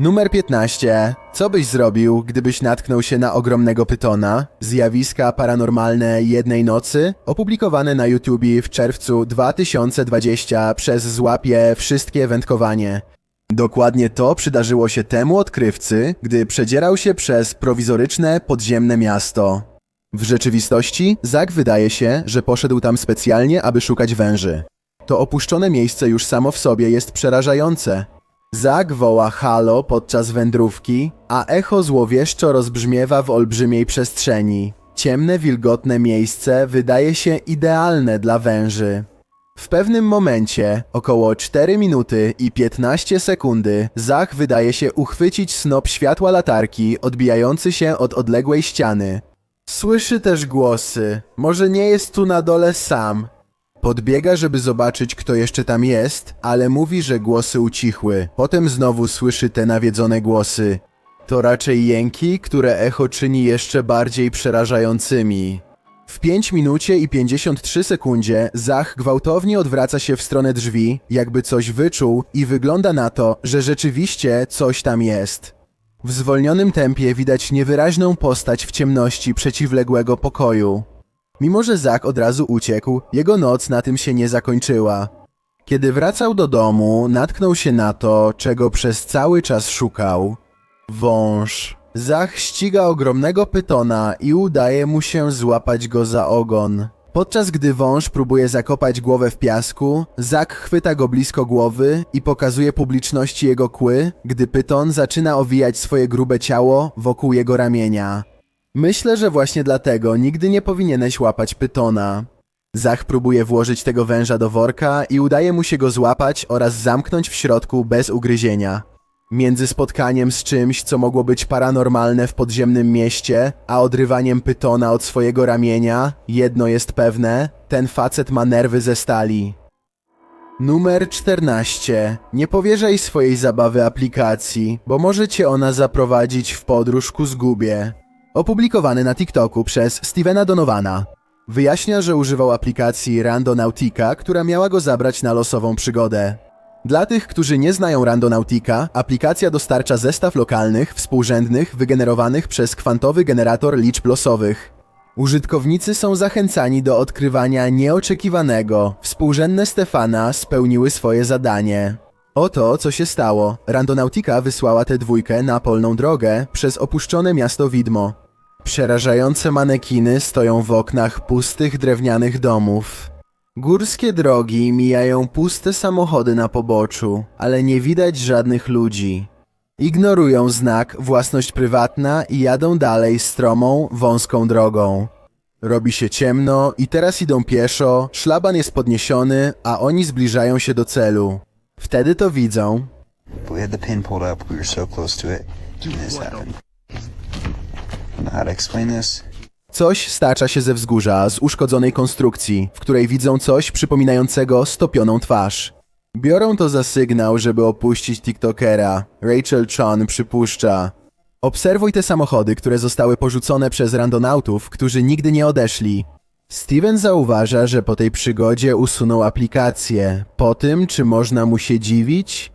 Numer 15. Co byś zrobił, gdybyś natknął się na ogromnego pytona? Zjawiska paranormalne jednej nocy? Opublikowane na YouTubie w czerwcu 2020 przez Złapie Wszystkie Wędkowanie. Dokładnie to przydarzyło się temu odkrywcy, gdy przedzierał się przez prowizoryczne podziemne miasto. W rzeczywistości Zak wydaje się, że poszedł tam specjalnie, aby szukać węży. To opuszczone miejsce już samo w sobie jest przerażające. Zak woła halo podczas wędrówki, a echo złowieszczo rozbrzmiewa w olbrzymiej przestrzeni. Ciemne, wilgotne miejsce wydaje się idealne dla węży. W pewnym momencie, około 4 minuty i 15 sekundy, Zach wydaje się uchwycić snop światła latarki odbijający się od odległej ściany. Słyszy też głosy. Może nie jest tu na dole sam. Podbiega, żeby zobaczyć, kto jeszcze tam jest, ale mówi, że głosy ucichły. Potem znowu słyszy te nawiedzone głosy. To raczej jęki, które echo czyni jeszcze bardziej przerażającymi. W 5 minucie i 53 sekundzie Zach gwałtownie odwraca się w stronę drzwi, jakby coś wyczuł i wygląda na to, że rzeczywiście coś tam jest. W zwolnionym tempie widać niewyraźną postać w ciemności przeciwległego pokoju. Mimo, że Zak od razu uciekł, jego noc na tym się nie zakończyła. Kiedy wracał do domu, natknął się na to, czego przez cały czas szukał. Wąż. Zach ściga ogromnego pytona i udaje mu się złapać go za ogon. Podczas gdy wąż próbuje zakopać głowę w piasku, Zak chwyta go blisko głowy i pokazuje publiczności jego kły, gdy pyton zaczyna owijać swoje grube ciało wokół jego ramienia. Myślę, że właśnie dlatego nigdy nie powinieneś łapać pytona. Zach próbuje włożyć tego węża do worka i udaje mu się go złapać oraz zamknąć w środku bez ugryzienia. Między spotkaniem z czymś, co mogło być paranormalne w podziemnym mieście, a odrywaniem pytona od swojego ramienia, jedno jest pewne, ten facet ma nerwy ze stali. Numer 14. Nie powierzaj swojej zabawy aplikacji, bo może cię ona zaprowadzić w podróż ku zgubie. Opublikowany na TikToku przez Stevena Donowana. Wyjaśnia, że używał aplikacji Randonautica, która miała go zabrać na losową przygodę. Dla tych, którzy nie znają Randonautica, aplikacja dostarcza zestaw lokalnych, współrzędnych, wygenerowanych przez kwantowy generator liczb losowych. Użytkownicy są zachęcani do odkrywania nieoczekiwanego. Współrzędne Stefana spełniły swoje zadanie. Oto, co się stało. Randonautica wysłała tę dwójkę na polną drogę przez opuszczone miasto widmo. Przerażające manekiny stoją w oknach pustych drewnianych domów. Górskie drogi mijają puste samochody na poboczu, ale nie widać żadnych ludzi. Ignorują znak własność prywatna i jadą dalej stromą, wąską drogą. Robi się ciemno i teraz idą pieszo, szlaban jest podniesiony, a oni zbliżają się do celu. Wtedy to widzą. We had the pin pulled up. We were so close to it. And this happened. I don't know how to explain this. Coś stacza się ze wzgórza z uszkodzonej konstrukcji, w której widzą coś przypominającego stopioną twarz. Biorą to za sygnał, żeby opuścić TikTokera. Rachel Chon przypuszcza. Obserwuj te samochody, które zostały porzucone przez randonautów, którzy nigdy nie odeszli. Steven zauważa, że po tej przygodzie usunął aplikację. Po tym, czy można mu się dziwić?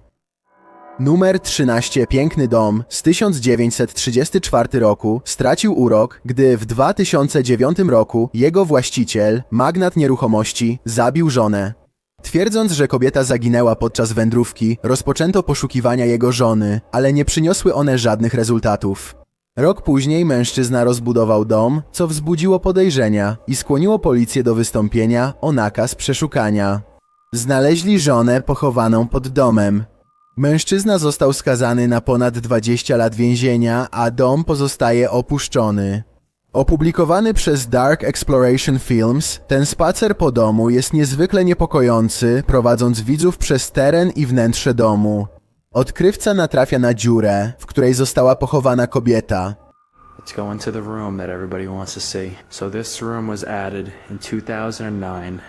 Numer 13 Piękny Dom z 1934 roku stracił urok, gdy w 2009 roku jego właściciel, magnat nieruchomości, zabił żonę. Twierdząc, że kobieta zaginęła podczas wędrówki, rozpoczęto poszukiwania jego żony, ale nie przyniosły one żadnych rezultatów. Rok później mężczyzna rozbudował dom, co wzbudziło podejrzenia i skłoniło policję do wystąpienia o nakaz przeszukania. Znaleźli żonę pochowaną pod domem. Mężczyzna został skazany na ponad 20 lat więzienia, a dom pozostaje opuszczony. Opublikowany przez Dark Exploration Films, ten spacer po domu jest niezwykle niepokojący, prowadząc widzów przez teren i wnętrze domu. Odkrywca natrafia na dziurę, w której została pochowana kobieta. Let's go into the room that everybody wants to see. So this room was added in 2009.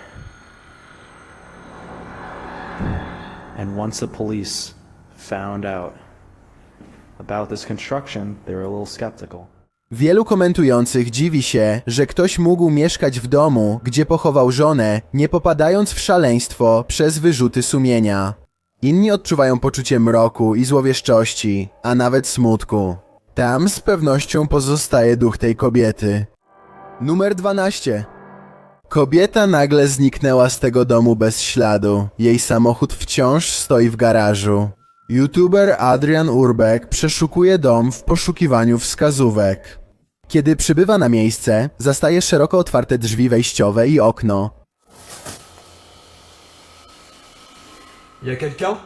And once the police found out about this construction, they were a little skeptical. Wielu komentujących dziwi się, że ktoś mógł mieszkać w domu, gdzie pochował żonę, nie popadając w szaleństwo przez wyrzuty sumienia. Inni odczuwają poczucie mroku i złowieszczości, a nawet smutku. Tam z pewnością pozostaje duch tej kobiety. Numer 12. Kobieta nagle zniknęła z tego domu bez śladu. Jej samochód wciąż stoi w garażu. YouTuber Adrian Urbek przeszukuje dom w poszukiwaniu wskazówek. Kiedy przybywa na miejsce, zastaje szeroko otwarte drzwi wejściowe i okno. Y a quelqu'un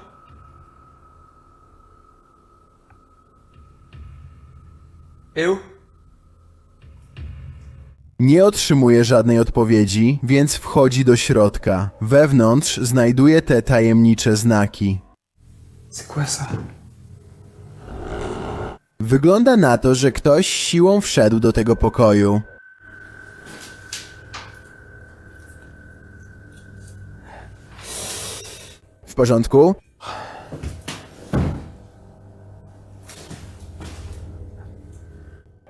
Eh oh Nie otrzymuje żadnej odpowiedzi, więc wchodzi do środka. Wewnątrz znajduje te tajemnicze znaki. C'est quoi ça Wygląda na to, że ktoś siłą wszedł do tego pokoju. W porządku?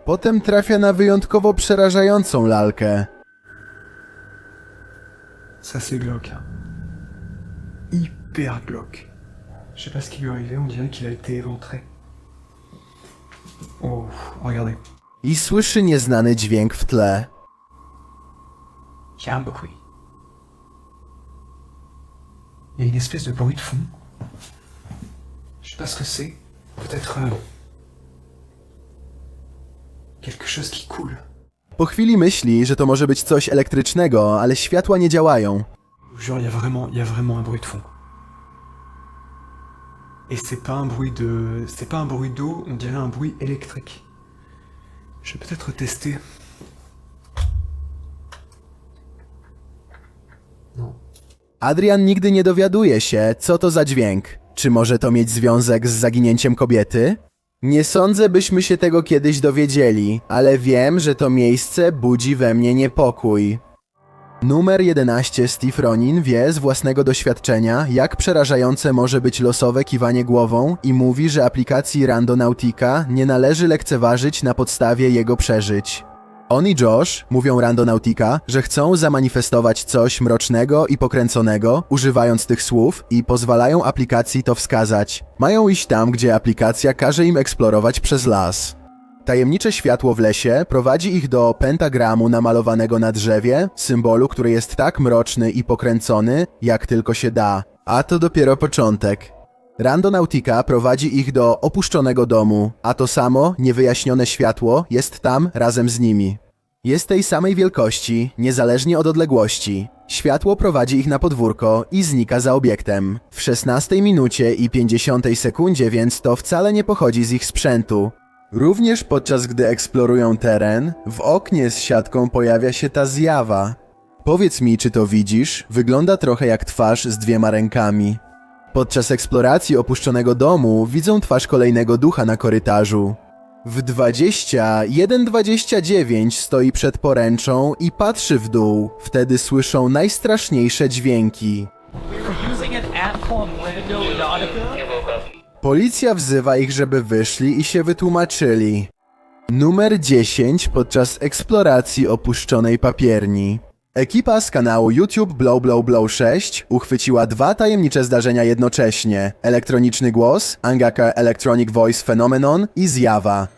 Potem trafia na wyjątkowo przerażającą lalkę. Ça c'est glauque. hein. Hyper glauque. Je sais pas ce qui lui est arrivé, on dirait qu'il a été éventré. Oh, regardez. I słyszy nieznany dźwięk w tle. Il y a un bruit. Il y a une espèce de bruit de fond. Je sais pas ce que c'est. Peut-être euh, quelque chose qui coule. Po chwili myśli, że to może być coś elektrycznego, ale światła nie działają. Je vous jure, il y a vraiment, il y a vraiment un bruit de fond. Et c'est pas un bruit de, c'est pas un bruit d'eau, on dirait un bruit électrique. Je vais peut-être tester. Adrian nigdy nie dowiaduje się, co to za dźwięk. Czy może to mieć związek z zaginięciem kobiety? Nie sądzę, byśmy się tego kiedyś dowiedzieli, ale wiem, że to miejsce budzi we mnie niepokój. Numer 11 Steve Ronin wie z własnego doświadczenia, jak przerażające może być losowe kiwanie głową i mówi, że aplikacji Randonautica nie należy lekceważyć na podstawie jego przeżyć. On i Josh, mówią Randonautica, że chcą zamanifestować coś mrocznego i pokręconego, używając tych słów i pozwalają aplikacji to wskazać. Mają iść tam, gdzie aplikacja każe im eksplorować przez las. Tajemnicze światło w lesie prowadzi ich do pentagramu namalowanego na drzewie, symbolu, który jest tak mroczny i pokręcony, jak tylko się da. A to dopiero początek. Randonautica prowadzi ich do opuszczonego domu, a to samo, niewyjaśnione światło jest tam razem z nimi. Jest tej samej wielkości, niezależnie od odległości. Światło prowadzi ich na podwórko i znika za obiektem. W 16 minucie i 50 sekundzie więc to wcale nie pochodzi z ich sprzętu. Również podczas gdy eksplorują teren, w oknie z siatką pojawia się ta zjawa. Powiedz mi, czy to widzisz? Wygląda trochę jak twarz z dwiema rękami. Podczas eksploracji opuszczonego domu widzą twarz kolejnego ducha na korytarzu. W 21.29 stoi przed poręczą i patrzy w dół. Wtedy słyszą najstraszniejsze dźwięki. Policja wzywa ich, żeby wyszli i się wytłumaczyli. Numer 10 podczas eksploracji opuszczonej papierni. Ekipa z kanału YouTube Blow Blow Blow 6 uchwyciła dwa tajemnicze zdarzenia jednocześnie. Elektroniczny głos, Angaka Electronic Voice Phenomenon i zjawa.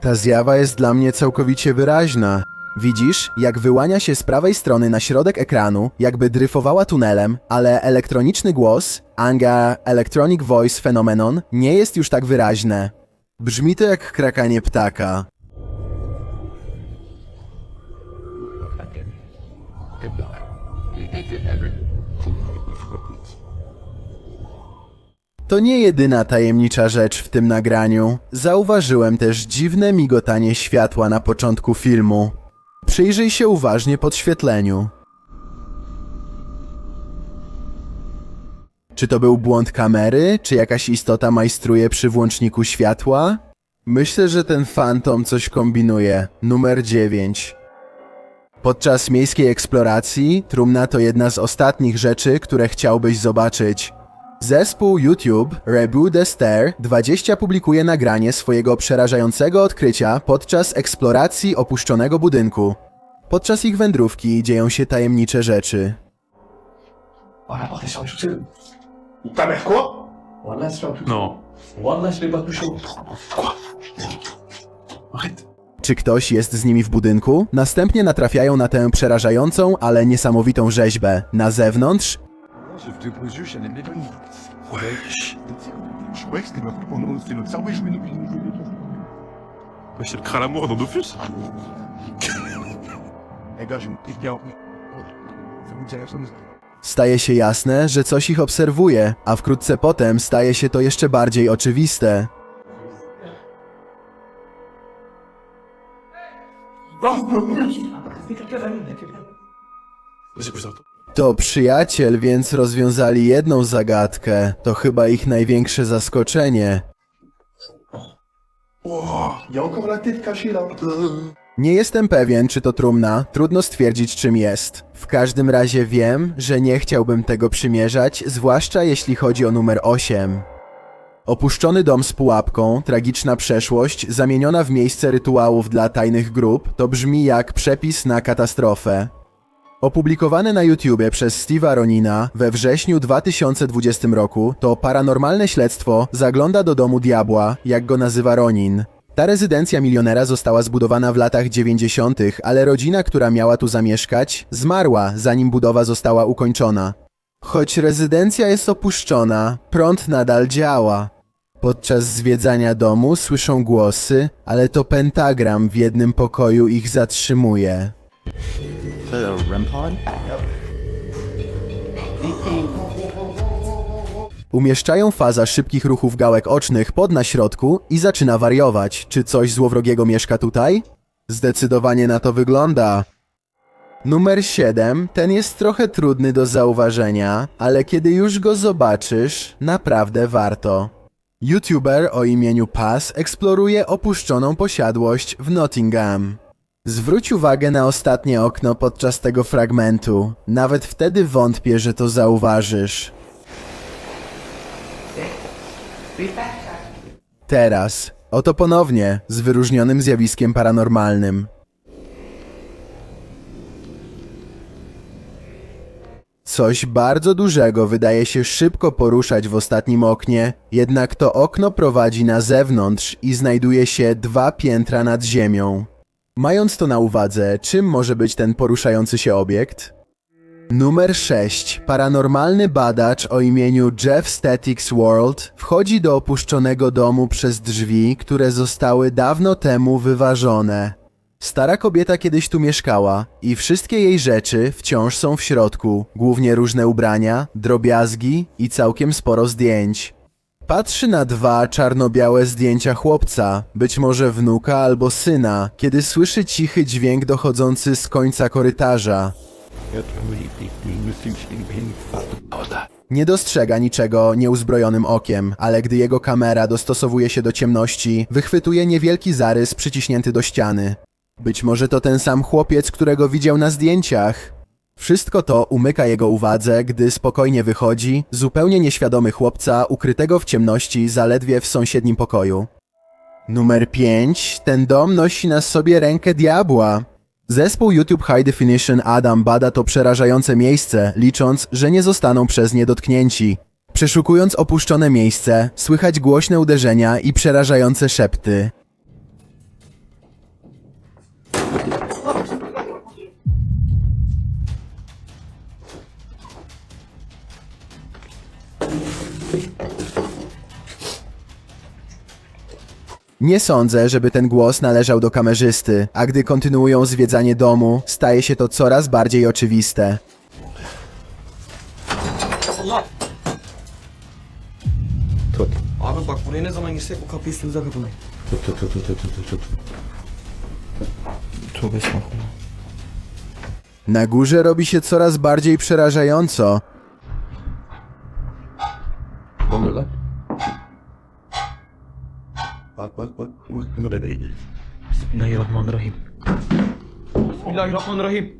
Ta zjawa jest dla mnie całkowicie wyraźna. Widzisz, jak wyłania się z prawej strony na środek ekranu, jakby dryfowała tunelem, ale elektroniczny głos, Anga Electronic Voice Phenomenon, nie jest już tak wyraźne. Brzmi to jak krakanie ptaka. To nie jedyna tajemnicza rzecz w tym nagraniu. Zauważyłem też dziwne migotanie światła na początku filmu. Przyjrzyj się uważnie podświetleniu. Czy to był błąd kamery, czy jakaś istota majstruje przy włączniku światła? Myślę, że ten fantom coś kombinuje. Numer 9. Podczas miejskiej eksploracji trumna to jedna z ostatnich rzeczy, które chciałbyś zobaczyć. Zespół YouTube Reboot the Stair 20 publikuje nagranie swojego przerażającego odkrycia podczas eksploracji opuszczonego budynku. Podczas ich wędrówki dzieją się tajemnicze rzeczy. Ta mère quoi Non. Czy ktoś jest z nimi w budynku? Następnie natrafiają na tę przerażającą, ale niesamowitą rzeźbę. Na zewnątrz Crâne à mort dans Dofus Eh gars, j'ai une petite bien. Ça vous dit rien, ça nous staje się jasne, że coś ich obserwuje, a wkrótce potem staje się to jeszcze bardziej oczywiste. Vas-y, pousse toi. To przyjaciel, więc rozwiązali jedną zagadkę. To chyba ich największe zaskoczenie. Nie jestem pewien, czy to trumna, trudno stwierdzić, czym jest. W każdym razie wiem, że nie chciałbym tego przymierzać, zwłaszcza jeśli chodzi o numer 8. Opuszczony dom z pułapką, tragiczna przeszłość, zamieniona w miejsce rytuałów dla tajnych grup, to brzmi jak przepis na katastrofę. Opublikowane na YouTubie przez Steve'a Ronina we wrześniu 2020 roku, to paranormalne śledztwo zagląda do domu diabła, jak go nazywa Ronin. Ta rezydencja milionera została zbudowana w latach 90., ale rodzina, która miała tu zamieszkać, zmarła zanim budowa została ukończona. Choć rezydencja jest opuszczona, prąd nadal działa. Podczas zwiedzania domu słyszą głosy, ale to pentagram w jednym pokoju ich zatrzymuje. Umieszczają faza szybkich ruchów gałek ocznych pod na środku i zaczyna wariować. Czy coś złowrogiego mieszka tutaj? Zdecydowanie na to wygląda. Numer 7, ten jest trochę trudny do zauważenia, ale kiedy już go zobaczysz, naprawdę warto. YouTuber o imieniu Paz eksploruje opuszczoną posiadłość w Nottingham. Zwróć uwagę na ostatnie okno podczas tego fragmentu. Nawet wtedy wątpię, że to zauważysz. Teraz, oto ponownie, z wyróżnionym zjawiskiem paranormalnym. Coś bardzo dużego wydaje się szybko poruszać w ostatnim oknie, jednak to okno prowadzi na zewnątrz i znajduje się dwa piętra nad ziemią. Mając to na uwadze, czym może być ten poruszający się obiekt? Numer 6. Paranormalny badacz o imieniu Jeff Statics World wchodzi do opuszczonego domu przez drzwi, które zostały dawno temu wyważone. Stara kobieta kiedyś tu mieszkała i wszystkie jej rzeczy wciąż są w środku, głównie różne ubrania, drobiazgi i całkiem sporo zdjęć. Patrzy na dwa czarno-białe zdjęcia chłopca, być może wnuka albo syna, kiedy słyszy cichy dźwięk dochodzący z końca korytarza. Nie dostrzega niczego nieuzbrojonym okiem, ale gdy jego kamera dostosowuje się do ciemności, wychwytuje niewielki zarys przyciśnięty do ściany. Być może to ten sam chłopiec, którego widział na zdjęciach. Wszystko to umyka jego uwadze, gdy spokojnie wychodzi, zupełnie nieświadomy chłopca ukrytego w ciemności zaledwie w sąsiednim pokoju. Numer 5. Ten dom nosi na sobie rękę diabła. Zespół YouTube High Definition Adam bada to przerażające miejsce, licząc, że nie zostaną przez nie dotknięci. Przeszukując opuszczone miejsce, słychać głośne uderzenia i przerażające szepty. Nie sądzę, żeby ten głos należał do kamerzysty, a gdy kontynuują zwiedzanie domu, staje się to coraz bardziej oczywiste. Abi bak buraya ne zaman girsek bu kapıyı üstümüze kapalı. Tövbe estağfurullah. Na górze robi się coraz bardziej przerażająco. Bak bak bak. Bak ne de değil. Bismillahirrahmanirrahim. Bismillahirrahmanirrahim.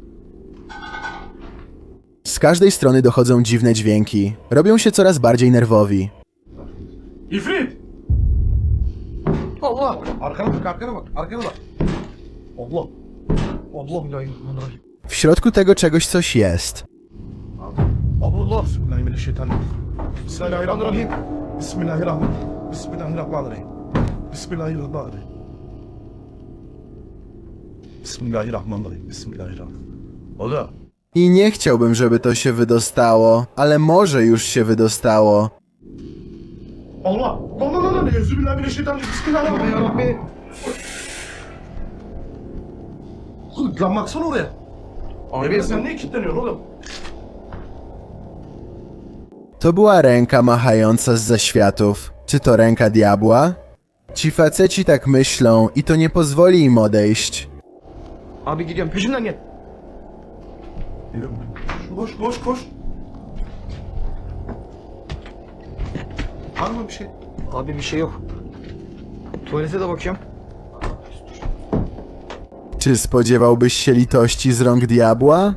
Z każdej strony dochodzą dziwne dźwięki. Robią się coraz bardziej nerwowi. İfrit! Allah! Arkana bak, arkana bak, arkana bak. Allah! Allah Bismillahirrahmanirrahim. W środku tego czegoś coś jest. Allah! Bismillahirrahmanirrahim. Bismillahirrahmanirrahim. Bismillahirrahmanirrahim. Bismillahirrahmanirrahim. Bismillahirrahmanirrahim. Bismillahirrahmanirrahim. Bismillahirrahmanirrahim. Allah! I nie chciałbym, żeby to się wydostało, ale może już się wydostało. Allah! Allah! Allah! Allah! Euzubillahimineşşeytanirracim. Bismillahirrahmanirrahim. Oğlum lan baksana oraya. Abi sen niye kilitleniyorsun oğlum? To była ręka machająca z zaświatów. Czy to ręka diabła? Ci faceci tak myślą i to nie pozwoli im odejść. Abi gidiyorum peşimden gel. Koş koş koş. Var mı bir şey? Abi bir şey yok. Tuvalete de bakıyorum. Czy spodziewałbyś się litości z rąk diabła?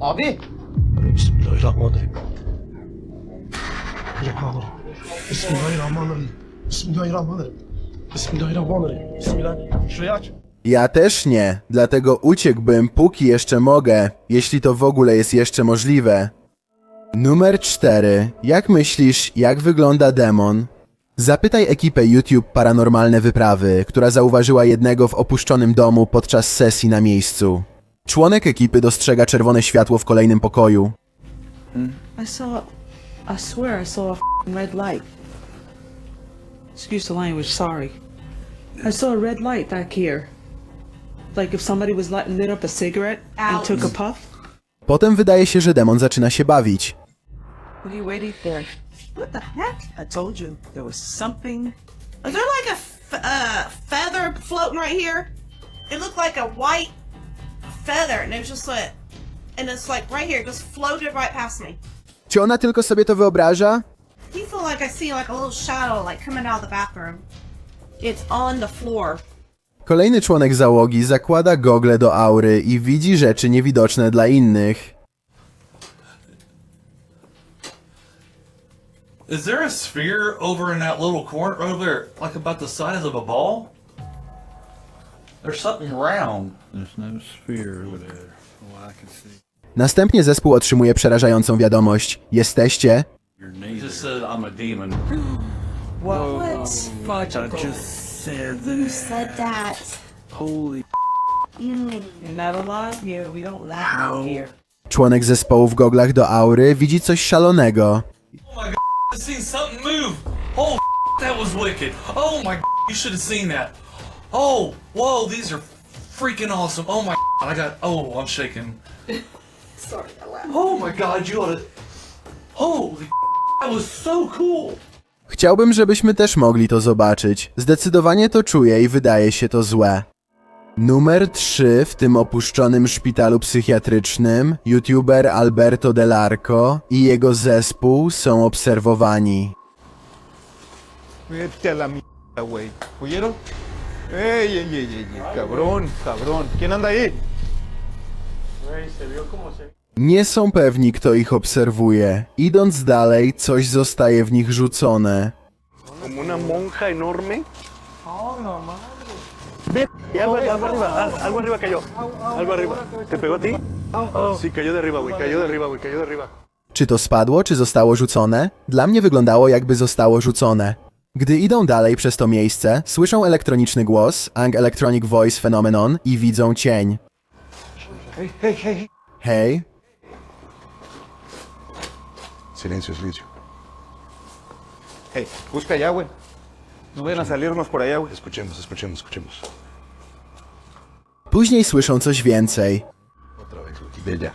Abi. Bismillahirrahmanirrahim. Bismillahirrahmanirrahim. Bismillahirrahmanirrahim. Bismillahirrahmanirrahim. Bismillahirrahmanirrahim. Şurayı aç. Ja też nie, dlatego uciekłbym póki jeszcze mogę, jeśli to w ogóle jest jeszcze możliwe. Numer 4. Jak myślisz, jak wygląda demon? Zapytaj ekipę YouTube Paranormalne Wyprawy, która zauważyła jednego w opuszczonym domu podczas sesji na miejscu. Członek ekipy dostrzega czerwone światło w kolejnym pokoju. I saw, I swear I saw a red light. Excuse the language, sorry. I saw a red light back here. Like if somebody was lit, lit up a cigarette and took a puff. Potem wydaje się, że demon zaczyna się bawić. What are you waiting for? What the heck? I told you there was something. Is there like a f- uh, feather floating right here? It looked like a white feather, and it was just like, and it's like right here, it just floated right past me. Czy ona tylko sobie to wyobraża? Feel like I see like a little shadow like coming out of the bathroom? It's on the floor. Kolejny członek załogi zakłada gogle do aury i widzi rzeczy niewidoczne dla innych. Is there a sphere over in that little corner over there, like about the size of a ball? There's something round. There's no sphere over there. Oh, I can see. Następnie zespół otrzymuje przerażającą wiadomość. Jesteście? Your It neighbor. just said I'm a demon. What? I just said Who that. said that? Holy. You're not alive? Yeah, we don't laugh out here. Członek zespołu w goglach do aury widzi coś szalonego. Oh my god, I seen something move. Oh, that was wicked. Oh my, you should have seen that. Oh, whoa, these are freaking awesome. Oh my, I got. Oh, I'm shaking. Sorry, I laughed. Oh my god, you oughta. Holy, that was so cool. Chciałbym, żebyśmy też mogli to zobaczyć. Zdecydowanie to czuję i wydaje się to złe. Numer 3 w tym opuszczonym szpitalu psychiatrycznym, youtuber Alberto Delarco i jego zespół są obserwowani. Vete a la mierda, güey. ¿Oyeron? ¡Ey, ey, ey, ey! ey, Cabrón, cabrón. ¿Quién anda ahí? Nie są pewni, kto ich obserwuje. Idąc dalej, coś zostaje w nich rzucone. Como una monja enorme. Ve, y algo, algo arriba, al- algo arriba cayó. Algo arriba. ¿Te pegó a ti? Sí, cayó de arriba, güey. Cayó de arriba, güey. Cayó de arriba. Czy to spadło, czy zostało rzucone? Dla mnie wyglądało, jakby zostało rzucone. Gdy idą dalej przez to miejsce, słyszą elektroniczny głos, Ang Electronic Voice Phenomenon i widzą cień. Hey, hey, hey. Hej, Silencio, silencio. Hey, busca allá, güey. No vayan a salirnos por allá, güey. Escuchemos, escuchemos, escuchemos. później słyszą coś więcej. Otra vez, güey. De allá.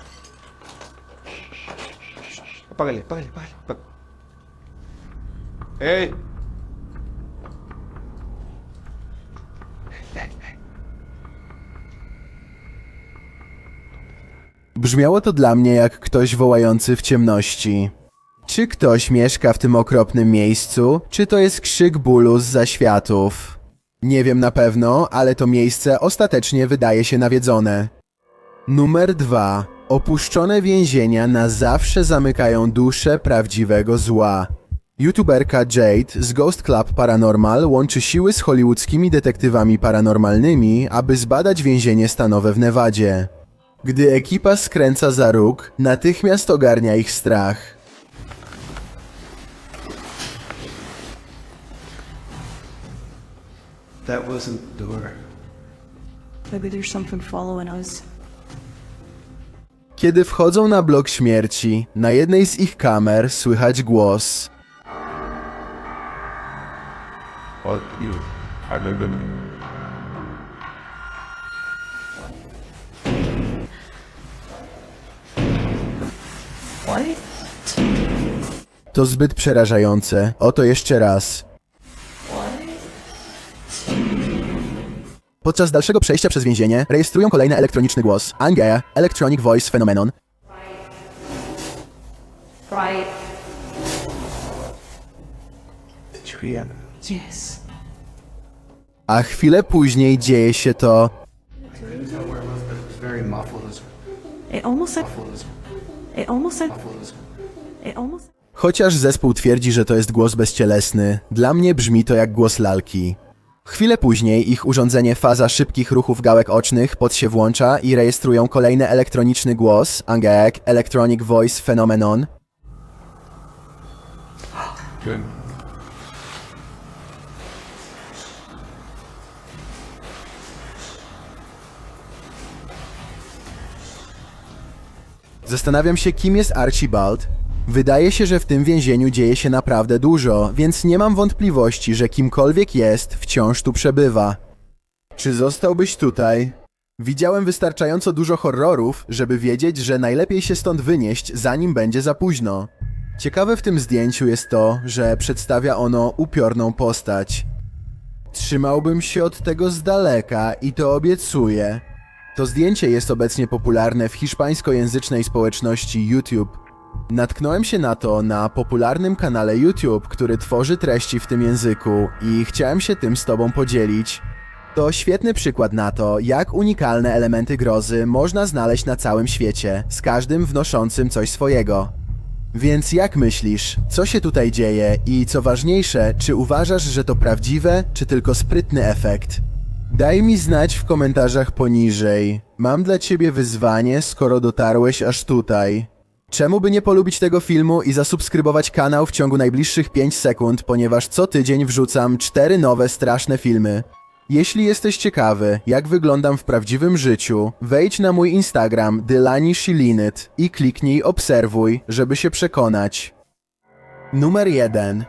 Apágale, apágale, apágale. apágale. Hey. Brzmiało to dla mnie jak ktoś wołający w ciemności. Czy ktoś mieszka w tym okropnym miejscu, czy to jest krzyk bólu z zaświatów? Nie wiem na pewno, ale to miejsce ostatecznie wydaje się nawiedzone. Numer 2. Opuszczone więzienia na zawsze zamykają duszę prawdziwego zła. YouTuberka Jade z Ghost Club Paranormal łączy siły z hollywoodzkimi detektywami paranormalnymi, aby zbadać więzienie stanowe w Nevadzie. Gdy ekipa skręca za róg, natychmiast ogarnia ich strach. That wasn't the door. Maybe there's something following us. Kiedy wchodzą na blok śmierci, na jednej z ich kamer słychać głos. What you? I live in. What? To zbyt przerażające. Oto jeszcze raz. Podczas dalszego przejścia przez więzienie rejestrują kolejny elektroniczny głos. Angea, Electronic Voice Phenomenon. Yes. A chwilę później dzieje się to. Chociaż zespół twierdzi, że to jest głos bezcielesny, dla mnie brzmi to jak głos lalki. Chwilę później ich urządzenie faza szybkich ruchów gałek ocznych pod się włącza i rejestrują kolejny elektroniczny głos, Angeek, Electronic Voice Phenomenon. Good. Zastanawiam się, kim jest Archibald. Wydaje się, że w tym więzieniu dzieje się naprawdę dużo, więc nie mam wątpliwości, że kimkolwiek jest, wciąż tu przebywa. Czy zostałbyś tutaj? Widziałem wystarczająco dużo horrorów, żeby wiedzieć, że najlepiej się stąd wynieść, zanim będzie za późno. Ciekawe w tym zdjęciu jest to, że przedstawia ono upiorną postać. Trzymałbym się od tego z daleka i to obiecuję. To zdjęcie jest obecnie popularne w hiszpańskojęzycznej społeczności YouTube. Natknąłem się na to na popularnym kanale YouTube, który tworzy treści w tym języku i chciałem się tym z Tobą podzielić. To świetny przykład na to, jak unikalne elementy grozy można znaleźć na całym świecie, z każdym wnoszącym coś swojego. Więc jak myślisz, co się tutaj dzieje i co ważniejsze, czy uważasz, że to prawdziwe, czy tylko sprytny efekt? Daj mi znać w komentarzach poniżej. Mam dla ciebie wyzwanie, skoro dotarłeś aż tutaj. Czemu by nie polubić tego filmu i zasubskrybować kanał w ciągu najbliższych 5 sekund, ponieważ co tydzień wrzucam 4 nowe straszne filmy. Jeśli jesteś ciekawy, jak wyglądam w prawdziwym życiu, wejdź na mój Instagram Dylani Shilinyt i kliknij obserwuj, żeby się przekonać. Numer 1.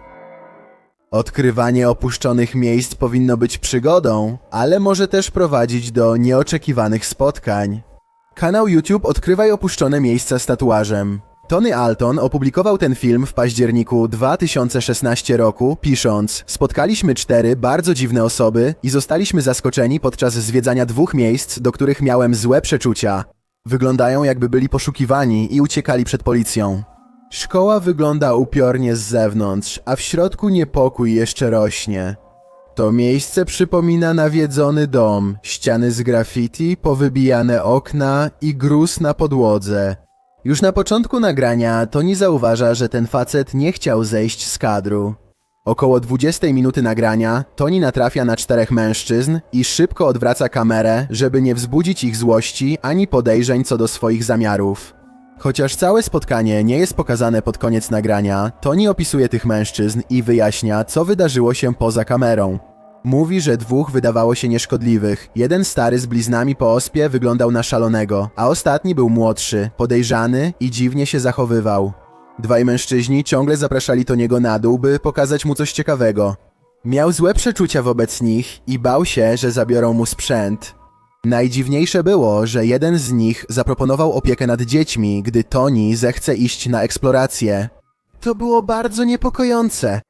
Odkrywanie opuszczonych miejsc powinno być przygodą, ale może też prowadzić do nieoczekiwanych spotkań. Kanał YouTube Odkrywaj opuszczone miejsca z tatuażem. Tony Alton opublikował ten film w październiku 2016 roku, pisząc: Spotkaliśmy cztery bardzo dziwne osoby i zostaliśmy zaskoczeni podczas zwiedzania dwóch miejsc, do których miałem złe przeczucia. Wyglądają jakby byli poszukiwani i uciekali przed policją. Szkoła wygląda upiornie z zewnątrz, a w środku niepokój jeszcze rośnie. To miejsce przypomina nawiedzony dom, ściany z graffiti, powybijane okna i gruz na podłodze. Już na początku nagrania Tony zauważa, że ten facet nie chciał zejść z kadru. Około 20 minuty nagrania Tony natrafia na czterech mężczyzn i szybko odwraca kamerę, żeby nie wzbudzić ich złości ani podejrzeń co do swoich zamiarów. Chociaż całe spotkanie nie jest pokazane pod koniec nagrania, Tony opisuje tych mężczyzn i wyjaśnia, co wydarzyło się poza kamerą. Mówi, że dwóch wydawało się nieszkodliwych. Jeden stary z bliznami po ospie wyglądał na szalonego, a ostatni był młodszy, podejrzany i dziwnie się zachowywał. Dwaj mężczyźni ciągle zapraszali Toniego na dół, by pokazać mu coś ciekawego. Miał złe przeczucia wobec nich i bał się, że zabiorą mu sprzęt. Najdziwniejsze było, że jeden z nich zaproponował opiekę nad dziećmi, gdy Tony zechce iść na eksplorację. To było bardzo niepokojące.